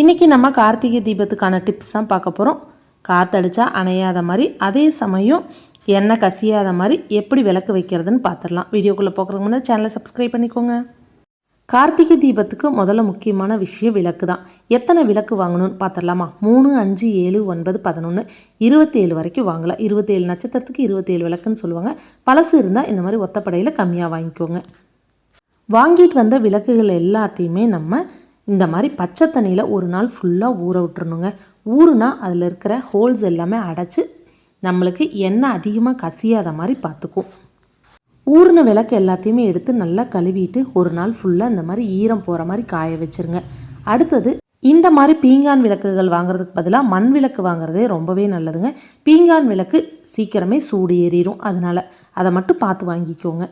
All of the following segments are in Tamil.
இன்றைக்கி நம்ம கார்த்திகை தீபத்துக்கான டிப்ஸ் தான் பார்க்க போகிறோம் காற்றடிச்சா அணையாத மாதிரி அதே சமயம் எண்ணெய் கசியாத மாதிரி எப்படி விளக்கு வைக்கிறதுன்னு பார்த்துடலாம். வீடியோக்குள்ளே போக்குறதுக்கு முன்னாடி சேனலை சப்ஸ்கிரைப் பண்ணிக்கோங்க. கார்த்திகை தீபத்துக்கு முதல்ல முக்கியமான விஷயம் விளக்கு தான். எத்தனை விளக்கு வாங்கணும்னு பார்த்துடலாமா? மூணு அஞ்சு ஏழு ஒன்பது பதினொன்று இருபத்தேழு வரைக்கும் வாங்கலாம். இருபத்தேழு நட்சத்திரத்துக்கு இருபத்தேழு விளக்குன்னு சொல்லுவாங்க. பழசு இருந்தால் இந்த மாதிரி ஒத்தப்படையில் கம்மியாக வாங்கிக்கோங்க. வாங்கிட்டு வந்த விளக்குகள் எல்லாத்தையுமே நம்ம இந்த மாதிரி பச்சை தண்ணியில் ஒரு நாள் ஃபுல்லாக ஊற விட்டுருணுங்க ஊறுனா அதில் இருக்கிற ஹோல்ஸ் எல்லாமே அடைச்சி நம்மளுக்கு எண்ணெய் அதிகமாக கசியாத மாதிரி பார்த்துக்கும் ஊறின விளக்கு எல்லாத்தையுமே எடுத்து நல்லா கழுவிட்டு ஒரு நாள் ஃபுல்லாக இந்த மாதிரி ஈரம் போகிற மாதிரி காய வச்சுருங்க. அடுத்தது இந்த மாதிரி பீங்கான் விளக்குகள் வாங்குறதுக்கு பதிலாக மண் விளக்கு வாங்குறதே ரொம்பவே நல்லதுங்க. பீங்கான் விளக்கு சீக்கிரமே சூடு ஏறிடும் அதனால் அதை மட்டும் பார்த்து வாங்கிக்கோங்க.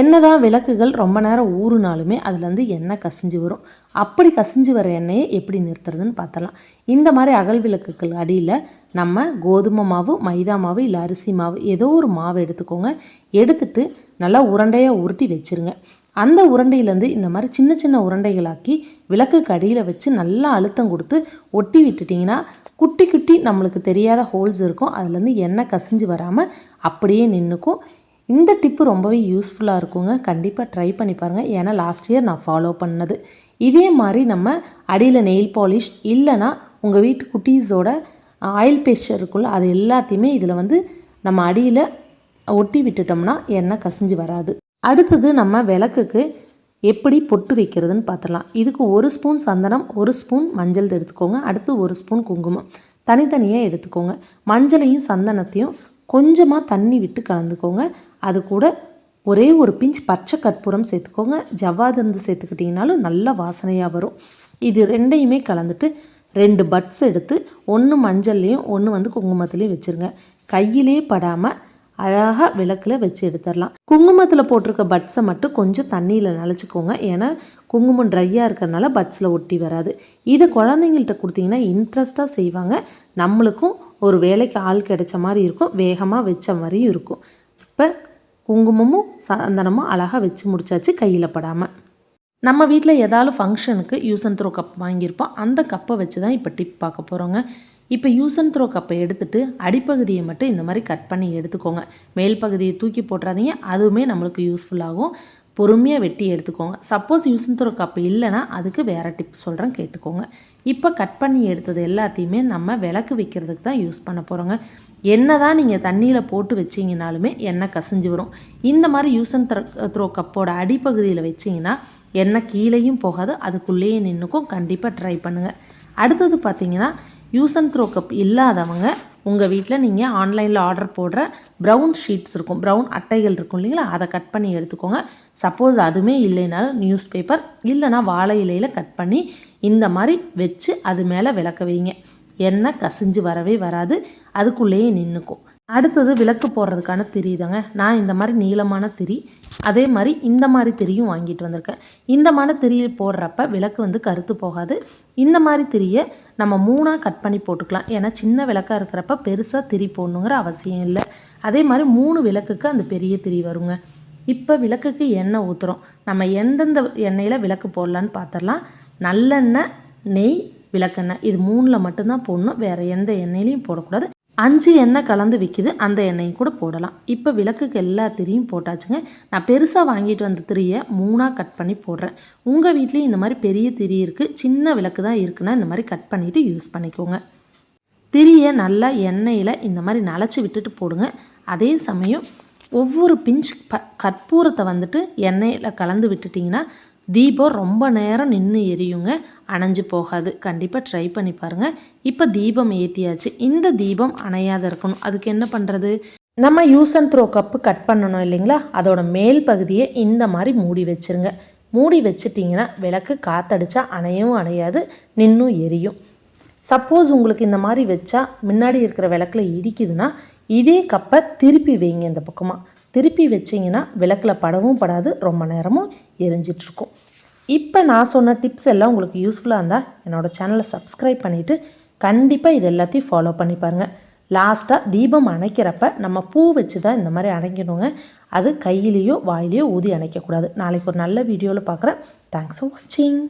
என்னதான் விளக்குகள் ரொம்ப நேரம் ஊறுனாலுமே அதுலேருந்து எண்ணெய் கசிஞ்சு வரும். அப்படி கசிஞ்சு வர எண்ணெயை எப்படி நிறுத்துறதுன்னு பார்த்தலாம். இந்த மாதிரி அகல் விளக்குகள் அடியில் நம்ம கோதுமை மாவு மைதா மாவு இல்லை அரிசி மாவு ஏதோ ஒரு மாவு எடுத்துக்கோங்க. எடுத்துட்டு நல்லா உருண்டையாக உருட்டி வச்சுருங்க. அந்த உருண்டையிலேருந்து இந்த மாதிரி சின்ன சின்ன உருண்டைகளாக்கி விளக்குக்கு அடியில் வச்சு நல்லா அழுத்தம் கொடுத்து ஒட்டி விட்டுட்டிங்கன்னா குட்டி குட்டி நம்மளுக்கு தெரியாத ஹோல்ஸ் இருக்கும். அதுலேருந்து எண்ணெய் கசிஞ்சு வராமல் அப்படியே நின்றுக்கும் இந்த டிப்பு ரொம்பவே யூஸ்ஃபுல்லாக இருக்குங்க. கண்டிப்பாக ட்ரை பண்ணி பாருங்கள் ஏன்னா லாஸ்ட் இயர் நான் ஃபாலோ பண்ணது. இதே மாதிரி நம்ம அடியில் நெயில் பாலிஷ் இல்லைனா உங்கள் வீட்டு குட்டீஸோட ஆயில் பேஸ்டர் இருக்குல்ல அது எல்லாத்தையுமே இதில் வந்து நம்ம அடியில் ஒட்டி விட்டுட்டோம்னா எண்ணெய் கசிஞ்சு வராது. அடுத்தது நம்ம விளக்குக்கு எப்படி பொட்டு வைக்கிறதுன்னு பார்த்துடலாம் இதுக்கு ஒரு ஸ்பூன் சந்தனம் ஒரு ஸ்பூன் மஞ்சள் எடுத்துக்கோங்க. அடுத்து ஒரு ஸ்பூன் குங்குமம். தனித்தனியாக எடுத்துக்கோங்க. மஞ்சளையும் சந்தனத்தையும் கொஞ்சமாக தண்ணி விட்டு கலந்துக்கோங்க. அது கூட ஒரே ஒரு பிஞ்ச் பச்சை கற்பூரம் சேர்த்துக்கோங்க. ஜவ்வாது இருந்து சேர்த்துக்கிட்டிங்கனாலும் நல்ல வாசனையாக வரும். இது ரெண்டையுமே கலந்துட்டு ரெண்டு பட்ஸ் எடுத்து ஒன்று மஞ்சள்லேயும் ஒன்று வந்து குங்குமத்துலேயும் வச்சுருங்க. கையிலே படாமல் அழகாக விளக்கில் வச்சு எடுத்துடலாம். குங்குமத்தில் போட்டிருக்க பட்ஸை மட்டும் கொஞ்சம் தண்ணியில் நனைச்சிக்கோங்க. ஏன்னா குங்குமம் ட்ரையாக இருக்கிறனால பட்ஸில் ஒட்டி வராது. இதை குழந்தைங்கள்ட்ட கொடுத்தீங்கன்னா இன்ட்ரெஸ்ட்டாக செய்வாங்க. நம்மளுக்கும் ஒரு வேலைக்கு ஆள் கிடைச்ச மாதிரி இருக்கும். வேகமாக வச்ச மாதிரியும் இருக்கும். இப்போ குங்குமமும் சந்தனமும் அழகாக வச்சு முடிச்சாச்சு கையில் படாமல் நம்ம வீட்டில் ஏதாவது ஃபங்க்ஷனுக்கு யூஸ் அண்ட் த்ரோ கப் வாங்கியிருப்போம். அந்த கப்பை வச்சு தான் இப்போ டிப் பார்க்க போகிறோங்க இப்போ யூஸ் அண்ட் த்ரோ கப்பை எடுத்துகிட்டு அடிப்பகுதியை மட்டும் இந்த மாதிரி கட் பண்ணி எடுத்துக்கோங்க. மேல் பகுதியை தூக்கி போட்டுறாதீங்க. அதுவுமே நம்மளுக்கு யூஸ்ஃபுல்லாகும் பொறுமையாக வெட்டி எடுத்துக்கோங்க. சப்போஸ் யூஸ் த்ரோ கப்பு இல்லைன்னா அதுக்கு வேறு டிப் சொல்கிறேன் கேட்டுக்கோங்க. இப்போ கட் பண்ணி எடுத்தது எல்லாத்தையுமே நம்ம விளக்கு வைக்கிறதுக்கு தான் யூஸ் பண்ண போகிறோங்க என்ன தான் நீங்கள் தண்ணியில் போட்டு வச்சிங்கனாலுமே எண்ணெய் கசிஞ்சு வரும். இந்த மாதிரி யூஸ் த்ரோ கப்போட அடிப்பகுதியில் வச்சிங்கன்னா எண்ணெய் கீழேயும் போகாது அதுக்குள்ளேயே நின்றுக்கும் கண்டிப்பாக ட்ரை பண்ணுங்கள் அடுத்தது பார்த்திங்கன்னா யூஸ் அண்ட் த்ரோ கப் இல்லாதவங்க உங்கள் வீட்டில் நீங்கள் ஆன்லைனில் ஆர்டர் போடுற ப்ரௌன் ஷீட்ஸ் இருக்கும். ப்ரௌன் அட்டைகள் இருக்கும் இல்லைங்களா? அதை கட் பண்ணி எடுத்துக்கோங்க. சப்போஸ் அதுவுமே இல்லைனாலும் நியூஸ் பேப்பர் இல்லைனா வாழை இலையில் கட் பண்ணி இந்த மாதிரி வச்சு அது மேலே விளக்க வைங்க. எண்ணெய் கசிஞ்சு வரவே வராது. அதுக்குள்ளேயே நின்றுக்கும் அடுத்தது விளக்கு போடுறதுக்கான திரி தாங்க நான் இந்த மாதிரி நீளமான திரி அதே மாதிரி இந்த மாதிரி திரியும் வாங்கிட்டு வந்திருக்கேன். இந்த மாதிரி திரியை போடுறப்ப விளக்கு வந்து கருத்து போகாது. இந்த மாதிரி திரியை நம்ம மூணாக கட் பண்ணி போட்டுக்கலாம். ஏன்னா சின்ன விளக்காக இருக்கிறப்ப பெருசாக திரி போடணுங்கிற அவசியம் இல்லை. அதே மாதிரி மூணு விளக்குக்கு அந்த பெரிய திரி வருங்க. இப்போ விளக்குக்கு எண்ணெய் ஊற்றுறோம் நம்ம எந்தெந்த எண்ணெயில் விளக்கு போடலான்னு பார்த்துடலாம் நல்லெண்ணெய் நெய் விளக்கெண்ணெய். இது மூணில் மட்டும்தான் போடணும். வேறு எந்த எண்ணெயிலையும் போடக்கூடாது. அஞ்சு எண்ணெய் கலந்து விற்கிது அந்த எண்ணெயும் கூட போடலாம். இப்போ விளக்குக்கு எல்லா திரியும் போட்டாச்சுங்க. நான் பெருசாக வாங்கிட்டு வந்த திரியை மூணாக கட் பண்ணி போடுறேன். உங்கள் வீட்லேயும் இந்த மாதிரி பெரிய திரி இருக்குது சின்ன விளக்கு தான் இருக்குன்னா இந்த மாதிரி கட் பண்ணிவிட்டு யூஸ் பண்ணிக்கோங்க. திரியை நல்லா எண்ணெயில் இந்த மாதிரி நலச்சி விட்டுட்டு போடுங்க. அதே சமயம் ஒவ்வொரு பிஞ்ச் ப கற்பூரத்தை வந்துட்டு எண்ணெயில் கலந்து விட்டுட்டிங்கன்னா தீபம் ரொம்ப நேரம் நின்று எரியுங்க அணைஞ்சு போகாது. கண்டிப்பாக ட்ரை பண்ணி பாருங்கள் இப்போ தீபம் ஏற்றியாச்சு இந்த தீபம் அணையாத இருக்கணும். அதுக்கு என்ன பண்ணுறது நம்ம use and throw cup cut பண்ணணும் இல்லைங்களா? அதோட மேல் பகுதியை இந்த மாதிரி மூடி வச்சுருங்க. மூடி வச்சிட்டிங்கன்னா விளக்கு காத்தடிச்சா அணையவும் அணையாது நின்றும் எரியும். சப்போஸ் உங்களுக்கு இந்த மாதிரி வச்சா முன்னாடி இருக்கிற விளக்கில் இடிக்குதுன்னா இதே கப்பை திருப்பி வைங்க இந்த பக்கமாக திருப்பி வச்சிங்கன்னா விளக்கில் படவும் படாது ரொம்ப நேரமும் எரிஞ்சிட்ருக்கும் இப்போ நான் சொன்ன டிப்ஸ் எல்லாம் உங்களுக்கு யூஸ்ஃபுல்லாக இருந்தால் என்னோடய சேனலை சப்ஸ்கிரைப் பண்ணிவிட்டு கண்டிப்பாக இது எல்லாத்தையும் ஃபாலோ பண்ணி பாருங்கள் லாஸ்ட்டாக தீபம் அணைக்கிறப்ப நம்ம பூ வச்சு தான் இந்த மாதிரி அணைக்கணுங்க. அது கையிலேயோ வாயிலையோ ஊதி அணைக்கக்கூடாது. நாளைக்கு ஒரு நல்ல வீடியோவில் பார்க்குறேன் தேங்க்ஸ் ஃபார் வாட்சிங்